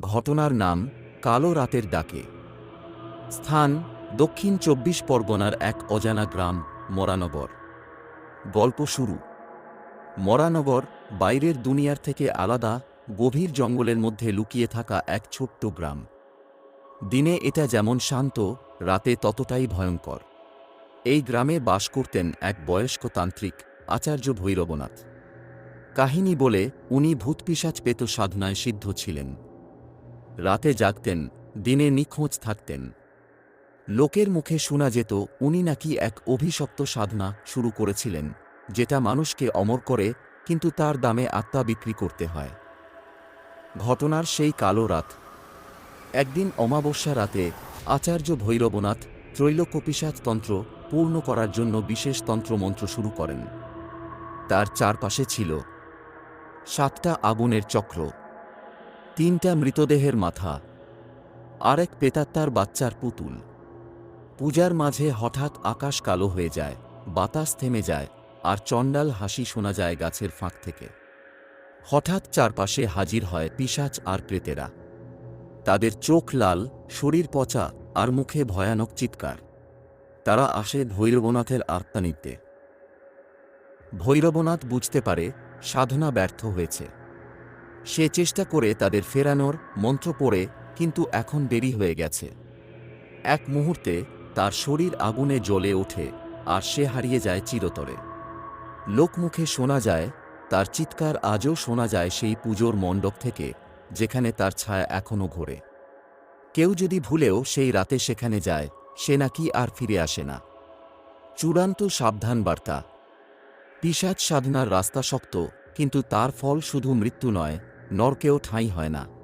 ঘটনার নাম কালো রাতের ডাকে। স্থান দক্ষিণ চব্বিশ পরগনার এক অজানা গ্রাম, মরানগর। গল্প শুরু। মরানগর বাইরের দুনিয়ার থেকে আলাদা, গভীর জঙ্গলের মধ্যে লুকিয়ে থাকা এক ছোট্ট গ্রাম। দিনে এটা যেমন শান্ত, রাতে ততটাই ভয়ঙ্কর। এই গ্রামে বাস করতেন এক বয়স্ক তান্ত্রিক, আচার্য ভৈরবনাথ। কাহিনী বলে উনি ভূতপিসাচ পেত সাধনায় সিদ্ধ ছিলেন। রাতে জাগতেন, দিনে নিখোঁজ থাকতেন। লোকের মুখে শোনা যেত, উনি নাকি এক অভিশপ্ত সাধনা শুরু করেছিলেন, যেটা মানুষকে অমর করে, কিন্তু তার দামে আত্মা বিক্রি করতে হয়। ঘটনার সেই কালো রাত। একদিন অমাবস্যা রাতে, আচার্য ভৈরবনাথ ত্রৈলোক্যপিসাচ তন্ত্র পূর্ণ করার জন্য বিশেষ তন্ত্রমন্ত্র শুরু করেন। তার চারপাশে ছিল সাতটা আগুনের চক্র। তিনটা মৃতদেহের মাথা, আরেক পেতাত্তার বাচ্চার পুতুল। পূজার মাঝে হঠাৎ আকাশ কালো হয়ে যায়, বাতাস থেমে যায়, আর চণ্ডাল হাসি শোনা যায় গাছের ফাঁক থেকে। হঠাৎ চারপাশে হাজির হয় পিশাচ আর প্রেতেরা তাদের চোখ লাল, শরীর পচা, আর মুখে ভয়ানক চিৎকার। তারা আসে ভৈরবনাথের আত্মা নিতে ভৈরবনাথ বুঝতে পারে সাধনা ব্যর্থ হয়েছে। সে চেষ্টা করে তাদের ফেরানোর মন্ত্র পড়ে, কিন্তু এখন দেরি হয়ে গেছে। এক মুহূর্তে তার শরীর আগুনে জ্বলে ওঠে, আর সে হারিয়ে যায় চিরতরে। লোকমুখে শোনা যায়, তার চিৎকার আজও শোনা যায় সেই পুজোর মণ্ডপ থেকে, যেখানে তার ছায়া এখনও ঘোরে। কেউ যদি ভুলেও সেই রাতে সেখানে যায়, সে নাকি আর ফিরে আসে না। চূড়ান্ত সাবধান বার্তা। পিসাচ সাধনার রাস্তা শক্ত, কিন্তু তার ফল শুধু মৃত্যু নয় নরকেও ঠাঁই হয় না।